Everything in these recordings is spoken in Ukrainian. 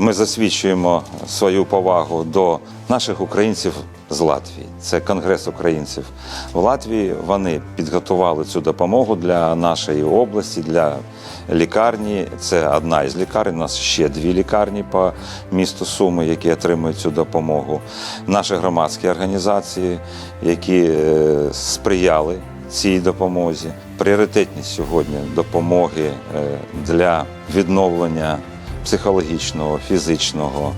Ми засвідчуємо свою повагу до наших українців з Латвії. Це Конгрес українців в Латвії. Вони підготували цю допомогу для нашої області, для лікарні. Це одна із лікарень. У нас ще дві лікарні по місту Суми, які отримують цю допомогу. Наші громадські організації, які е, сприяли цій допомозі. Пріоритетність сьогодні допомоги е, для відновлення психологічного, фізичного,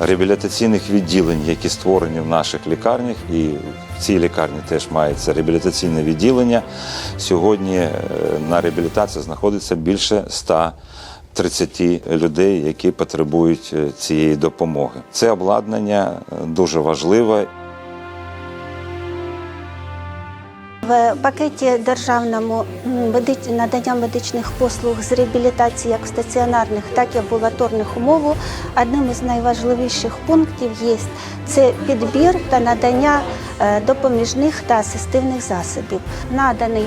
реабілітаційних відділень, які створені в наших лікарнях, і в цій лікарні теж мається реабілітаційне відділення. Сьогодні е, на реабілітації знаходиться більше 130 людей, які потребують е, цієї допомоги. Це обладнання е, дуже важливе. В пакеті державному надання медичних послуг з реабілітації як в стаціонарних, так і амбулаторних умов одним із найважливіших пунктів є це підбір та надання е, допоміжних та асистивних засобів. Наданий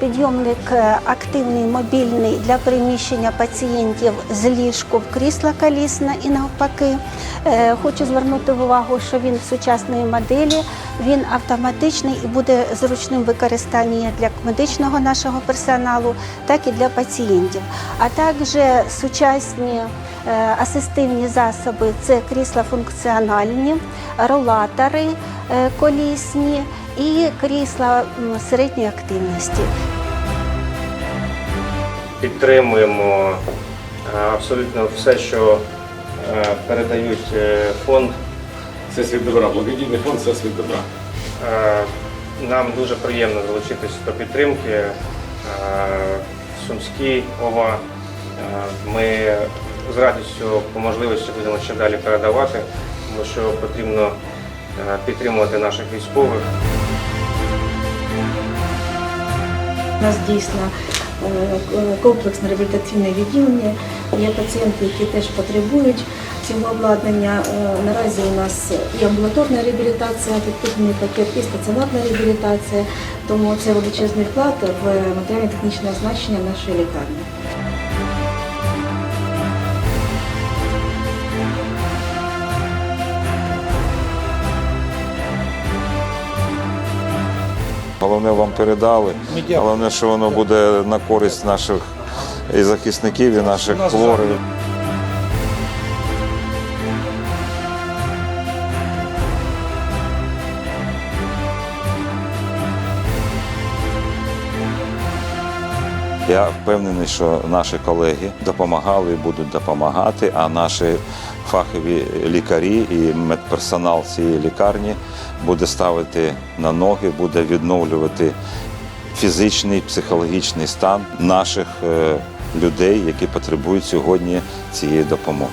підйомник е, активний мобільний для переміщення пацієнтів з ліжку в крісло колісне і навпаки. Е, Хочу звернути увагу, що він сучасної моделі, він автоматичний і буде зручним використанням як для медичного нашого персоналу, так і для пацієнтів. А також сучасні е, асистивні засоби це крісла функціональні, ролатори е, колісні і крісла середньої активності. підтримуємо е, абсолютно все, що е, передають е, фонд. Це світ добра, благодійний фонд це світ добра. Нам дуже приємно залучитися до підтримки. Сумський ОВА. Ми з радістю по можливості будемо ще далі передавати, тому що потрібно підтримувати наших військових. У нас дійсно е, комплексне реабілітаційне відділення. Є пацієнти, які теж потребують цього обладнання. Е, Наразі у нас і амбулаторна реабілітація, підписаний пакет, і стаціонарна реабілітація. Тому це величезний вклад в матеріально-технічне оснащення нашої лікарні. Головне вам передали. Головне, що воно буде на користь наших і захисників, і наших хворих. Я впевнений, що наші колеги допомагали і будуть допомагати, а наші фахові лікарі і медперсонал цієї лікарні буде ставити на ноги, буде відновлювати фізичний, психологічний стан наших е, людей, які потребують сьогодні цієї допомоги.